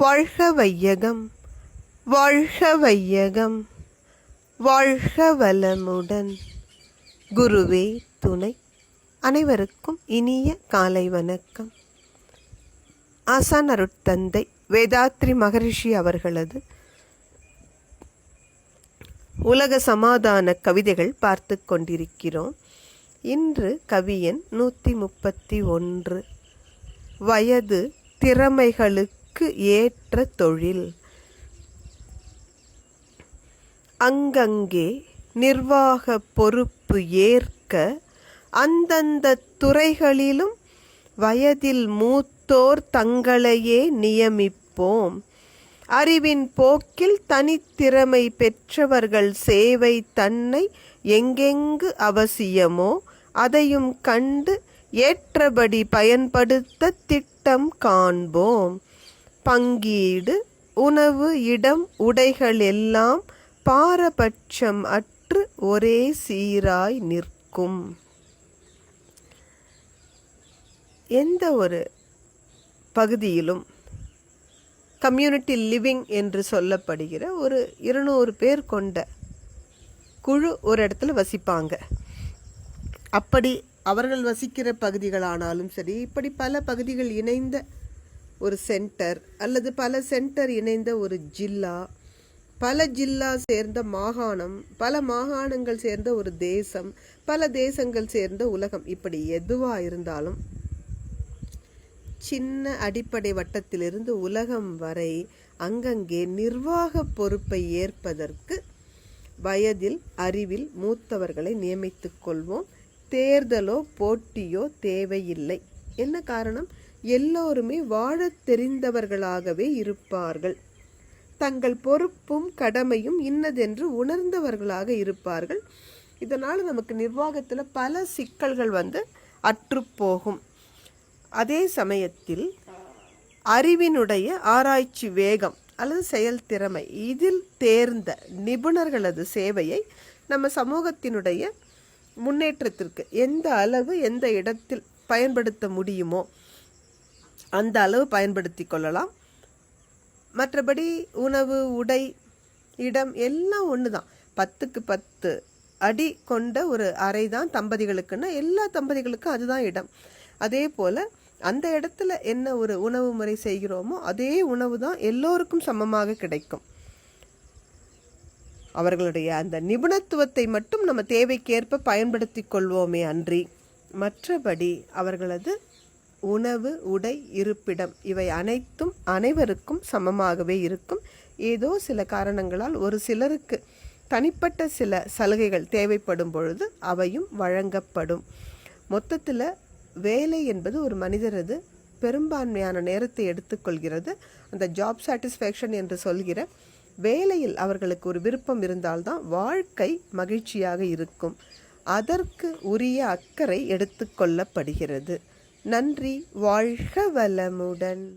வாழ்க வையகம் வாழ்க வையகம் வாழ்க வளமுடன் குருவே துணை. அனைவருக்கும் இனிய காலை வணக்கம். ஆசான் அருட்தந்தை வேதாத்ரி மகரிஷி அவர்களது உலக சமாதான கவிதைகள் பார்த்து கொண்டிருக்கிறோம். இன்று கவியன் நூற்றி முப்பத்தி ஒன்று. வயது திறமைகளுக்கு ஏற்ற தொழில். அங்கங்கே நிர்வாக பொறுப்பு ஏற்க அந்தந்த துறைகளிலும் வயதில் மூத்தோர் தங்களையே நியமிப்போம். அறிவின் போக்கில் தனித்திறமை பெற்றவர்கள் சேவை தன்னை எங்கெங்கு அவசியமோ அதையும் கண்டு ஏற்றபடி பயன்படுத்த திட்டம் காண்போம். பங்கீடு உணவு இடம் உடைகள் எல்லாம் பாரபட்சம் அற்று ஒரே சீராய் நிற்கும். எந்த ஒரு பகுதியிலும் கம்யூனிட்டி லிவிங் என்று சொல்லப்படுகிற ஒரு இருநூறு பேர் கொண்ட குழு ஒரு இடத்துல வசிப்பாங்க. அப்படி அவர்கள் வசிக்கிற பகுதிகளானாலும் சரி இப்படி பல பகுதிகள் இணைந்த ஒரு சென்டர் அல்லது பல சென்டர் இணைந்த ஒரு ஜில்லா பல ஜில்லா சேர்ந்த மாகாணம் பல மாகாணங்கள் சேர்ந்த ஒரு தேசம் பல தேசங்கள் சேர்ந்த உலகம். இப்படி எதுவாக இருந்தாலும் சின்ன அடிப்படை வட்டத்திலிருந்து உலகம் வரை அங்கங்கே நிர்வாக பொறுப்பை ஏற்பதற்கு வயதில் அறிவில் மூத்தவர்களை நியமித்துக் கொள்வோம். தேர்தலோ போட்டியோ தேவையில்லை. என்ன காரணம்? எல்லோருமே வாழத் தெரிந்தவர்களாகவே இருப்பார்கள். தங்கள் பொறுப்பும் கடமையும் இன்னதென்று உணர்ந்தவர்களாக இருப்பார்கள். இதனால் நமக்கு நிர்வாகத்தில் பல சிக்கல்கள் வந்து அற்றுப்போகும் அதே சமயத்தில் அறிவினுடைய ஆராய்ச்சி வேகம் அல்லது செயல்திறமை இதில் தேர்ந்த நிபுணர்களது சேவையை நம்ம சமூகத்தினுடைய முன்னேற்றத்திற்கு எந்த அளவு எந்த இடத்தில் பயன்படுத்த முடியுமோ அந்த அளவு பயன்படுத்தி கொள்ளலாம். மற்றபடி உணவு உடை இடம் எல்லாம் ஒன்று தான் பத்துக்கு பத்து அடி கொண்ட ஒரு அறை தான் தம்பதிகளுக்குன்னா எல்லா தம்பதிகளுக்கும் அதுதான் இடம். அதே போல் அந்த இடத்துல என்ன ஒரு உணவு முறை செய்கிறோமோ அதே உணவு தான் எல்லோருக்கும் சமமாக கிடைக்கும். அவர்களுடைய அந்த நிபுணத்துவத்தை மட்டும் நம்ம தேவைக்கேற்ப பயன்படுத்தி கொள்வோமே அன்றி. மற்றபடி அவர்களது உணவு உடை இருப்பிடம் இவை அனைத்தும் அனைவருக்கும் சமமாகவே இருக்கும். ஏதோ சில காரணங்களால் ஒரு சிலருக்கு தனிப்பட்ட சில சலுகைகள் தேவைப்படும் பொழுது அவையும் வழங்கப்படும். மொத்தத்தில் வேலை என்பது ஒரு மனிதரது பெரும்பான்மையான நேரத்தை எடுத்துக்கொள்கிறது. அந்த ஜாப் சாட்டிஸ்ஃபேக்ஷன் என்று சொல்கிற வேலையில் அவர்களுக்கு ஒரு விருப்பம் இருந்தால்தான் வாழ்க்கை மகிழ்ச்சியாக இருக்கும். அதற்கு உரிய அக்கறை எடுத்துக்கொள்ளப்படுகிறது நன்றி வாழ்க வளமுடன்.